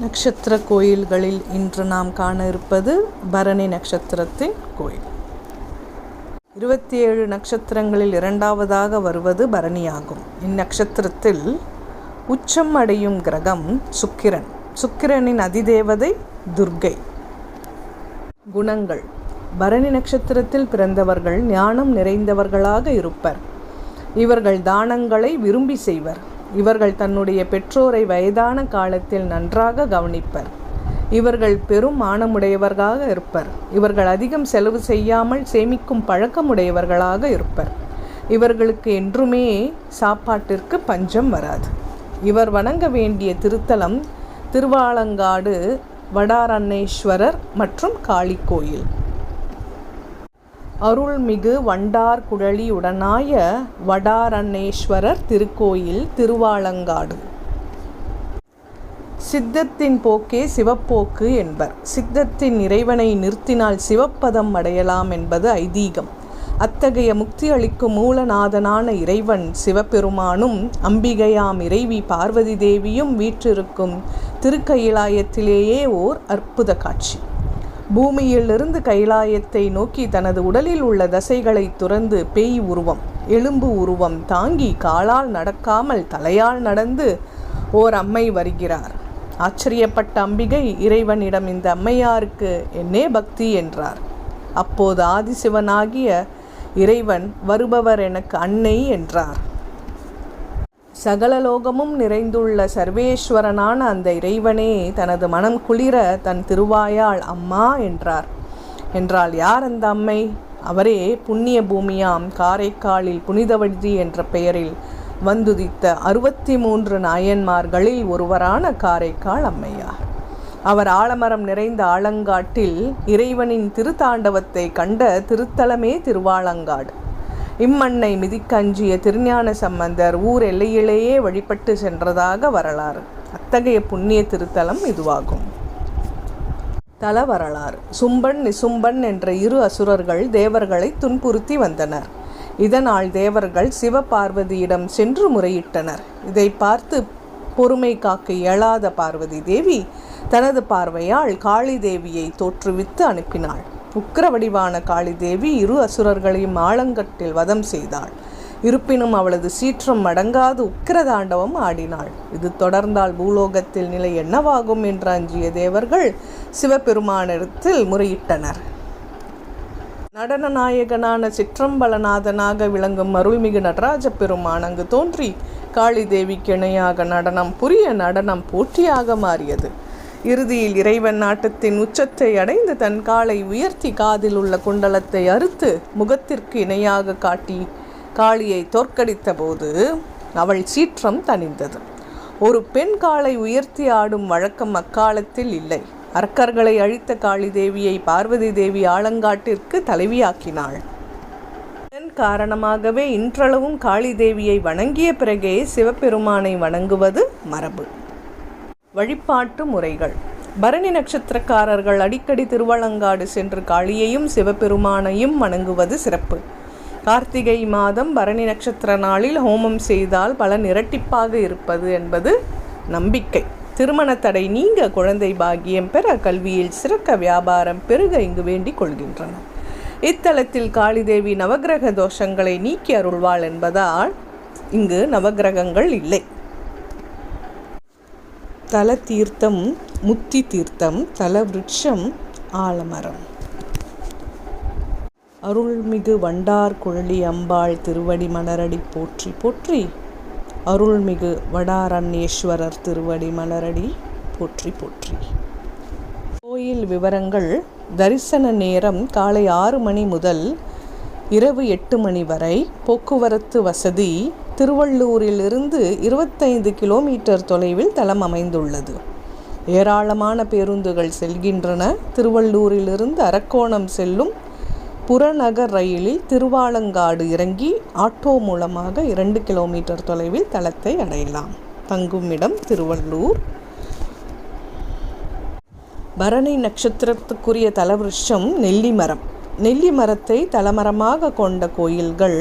நட்சத்திர கோயில்களில் இன்று நாம் காண இருப்பது பரணி நட்சத்திரத்தின் கோயில். இருபத்தி ஏழு நட்சத்திரங்களில் இரண்டாவதாக வருவது பரணியாகும். இந்நட்சத்திரத்தில் உச்சம் அடையும் கிரகம் சுக்கிரன். சுக்கிரனின் அதிதேவதை துர்க்கை. குணங்கள். பரணி நட்சத்திரத்தில் பிறந்தவர்கள் ஞானம் நிறைந்தவர்களாக இருப்பர். இவர்கள் தானங்களை விரும்பி செய்வர். இவர்கள் தன்னுடைய பெற்றோரை வயதான காலத்தில் நன்றாக கவனிப்பர். இவர்கள் பெரும் மானமுடையவர்களாக இருப்பர். இவர்கள் அதிகம் செலவு செய்யாமல் சேமிக்கும் பழக்கமுடையவர்களாக இருப்பர். இவர்களுக்கு என்றுமே சாப்பாட்டிற்கு பஞ்சம் வராது. இவர் வணங்க வேண்டிய திருத்தலம் திருவாலங்காடு வடாரண்ணேஸ்வரர் மற்றும் காளி கோயில் அருள்மிகு வண்டார் குழலியுடனாய வடாரண்ணேஸ்வரர் திருக்கோயில் திருவாலங்காடு. சித்தத்தின் போக்கே சிவப்போக்கு என்பர். சித்தத்தின் இறைவனை நிறுத்தினால் சிவப்பதம் அடையலாம் என்பது ஐதீகம். அத்தகைய முக்தி அளிக்கும் மூலநாதனான இறைவன் சிவபெருமானும் அம்பிகையாம் இறைவி பார்வதி தேவியும் வீற்றிருக்கும் திருக்கயிலாயத்திலேயே ஓர் அற்புத காட்சி. பூமியிலிருந்து கைலாயத்தை நோக்கி தனது உடலில் உள்ள தசைகளை துறந்து பேய் உருவம் எலும்பு உருவம் தாங்கி காலால் நடக்காமல் தலையால் நடந்து ஓர் அம்மை வருகிறார். ஆச்சரியப்பட்ட அம்பிகை இறைவனிடம் இந்த அம்மையாருக்கு என்னே பக்தி என்றார். அப்போது ஆதிசிவனாகிய இறைவன் வருபவர் எனக்கு அன்னை என்றார். சகலலோகமும் நிறைந்துள்ள சர்வேஸ்வரனான அந்த இறைவனே தனது மனம் குளிர தன் திருவாயால் அம்மா என்றார். என்றால் யார் அந்த அம்மை? அவரே புண்ணிய பூமியாம் காரைக்காலில் புனிதவழுதி என்ற பெயரில் வந்துதித்த அறுபத்தி மூன்று நாயன்மார்களில் ஒருவரான காரைக்கால் அம்மையார். அவர் ஆலமரம் நிறைந்த ஆலங்காட்டில் இறைவனின் திருத்தாண்டவத்தை கண்ட திருத்தலமே திருவாலங்காடு. இம்மண்ணை மிதிக்கஞ்சிய திருஞான சம்பந்தர் ஊர் எல்லையிலேயே வழிபட்டு சென்றதாக வரலாறு. அத்தகைய புண்ணிய திருத்தலம் இதுவாகும். தல வரலாறு. சும்பன் நிசும்பன் என்ற இரு அசுரர்கள் தேவர்களை துன்புறுத்தி வந்தனர். இதனால் தேவர்கள் சிவபார்வதியிடம் சென்று முறையிட்டனர். இதை பார்த்து பொறுமை காக்க இயலாத பார்வதி தேவி தனது பார்வையால் காளி தேவியை தோற்றுவித்து அனுப்பினாள். உக்கிர வடிவான காளி தேவி இரு அசுரர்களையும் ஆலங்கட்டில் வதம் செய்தாள். இருப்பினும் அவளது சீற்றம் அடங்காது உக்கிரதாண்டவம் ஆடினாள். இது தொடர்ந்தால் பூலோகத்தில் நிலை என்னவாகும் என்று அஞ்சிய தேவர்கள் சிவபெருமானிடத்தில் முறையிட்டனர். நடன நாயகனான சிற்றம்பலநாதனாக விளங்கும் அருள்மிகு நடராஜ பெருமான் அங்கு தோன்றி காளி தேவிக்கு இணையாக நடனம் புரிய நடனம் போட்டியாக மாறியது. இறுதியில் இறைவன் நாட்டத்தின் உச்சத்தை அடைந்து தன் காலை உயர்த்தி காதில் உள்ள குண்டலத்தை அறுத்து முகத்திற்கு இணையாக காட்டி காளியை தோற்கடித்த போது அவள் சீற்றம் தணிந்தது. ஒரு பெண் காலை உயர்த்தி ஆடும் வழக்கம் அக்காலத்தில் இல்லை. அரக்கர்களை அழித்த காளி தேவியை பார்வதி தேவி ஆலங்காட்டிற்கு தலைவியாக்கினாள். இதன் காரணமாகவே இன்றளவும் காளி தேவியை வணங்கிய பிறகே சிவபெருமானை வணங்குவது மரபு. வழிபாட்டு முறைகள். பரணி நட்சத்திரக்காரர்கள் அடிக்கடி திருவளங்காடு சென்று காளியையும் சிவபெருமானையும் வணங்குவது சிறப்பு. கார்த்திகை மாதம் பரணி நட்சத்திர நாளில் ஹோமம் செய்தால் பலன் இரட்டிப்பாக இருப்பது என்பது நம்பிக்கை. திருமண தடை நீங்க குழந்தை பாகியம் பெற கல்வியில் சிறக்க வியாபாரம் பெருக இங்கு வேண்டிக் கொள்கின்றனர் இத்தலத்தில் காளிதேவி நவகிரக தோஷங்களை நீக்கி அருள்வாள் என்பதால் இங்கு நவகிரகங்கள் இல்லை. தல தீர்த்தம் முத்தி தீர்த்தம் தல விருட்சம் ஆலமரம். அருள்மிகு வண்டார் குழலி அம்பாள் திருவடி மலரடி போற்றி போற்றி. அருள்மிகு வடாரண்யேஸ்வரர் திருவடி மலரடி போற்றி போற்றி. கோயில் விவரங்கள் தரிசன நேரம் காலை ஆறு மணி முதல் இரவு எட்டு மணி வரை போக்குவரத்து வசதி திருவள்ளூரிலிருந்து இருபத்தைந்து கிலோமீட்டர் தொலைவில் தளம் அமைந்துள்ளது. ஏராளமான பேருந்துகள் செல்கின்றன. திருவள்ளூரிலிருந்து அரக்கோணம் செல்லும் புறநகர் ரயிலில் திருவாலங்காடு இறங்கி ஆட்டோ மூலமாக இரண்டு கிலோமீட்டர் தொலைவில் தளத்தை அடையலாம். தங்கும் இடம் திருவள்ளூர். பரணி நட்சத்திரத்துக்குரிய தலவிருஷம் நெல்லி மரம் நெல்லி மரத்தை தலமரமாக கொண்ட கோயில்கள்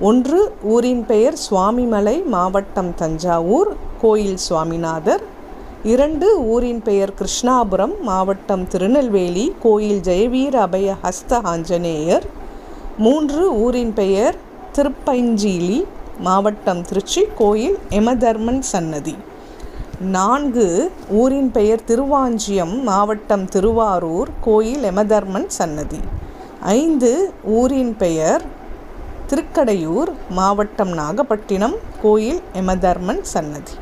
ஒன்று ஊரின் பெயர் சுவாமிமலை மாவட்டம் தஞ்சாவூர் கோயில் சுவாமிநாதர். இரண்டு ஊரின் பெயர் கிருஷ்ணாபுரம் மாவட்டம் திருநெல்வேலி கோயில் ஜெயவீர அபய ஹஸ்த ஆஞ்சநேயர். மூன்று ஊரின் பெயர் திருப்பஞ்சீலி மாவட்டம் திருச்சி கோயில் எமதர்மன் சன்னதி. நான்கு ஊரின் பெயர் திருவாஞ்சியம் மாவட்டம் திருவாரூர் கோயில் எமதர்மன் சன்னதி. ஐந்து ஊரின் பெயர் திருக்கடையூர் மாவட்டம் நாகப்பட்டினம் கோயில் எமதர்மன் சன்னதி.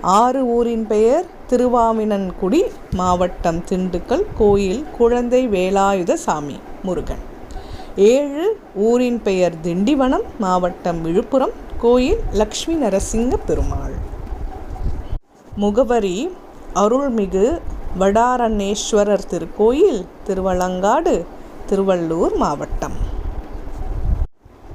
ஆறு ஊரின் பெயர் திருவாவினன்குடி மாவட்டம் திண்டுக்கல் கோயில் குழந்தை வேலாயுத சாமி முருகன். ஏழு ஊரின் பெயர் திண்டிவனம் மாவட்டம் விழுப்புரம் கோயில் லக்ஷ்மி நரசிங்க பெருமாள். முகவரி அருள்மிகு வடாரண்யேஸ்வரர் திருக்கோயில் திருவலங்காடு திருவள்ளூர் மாவட்டம்.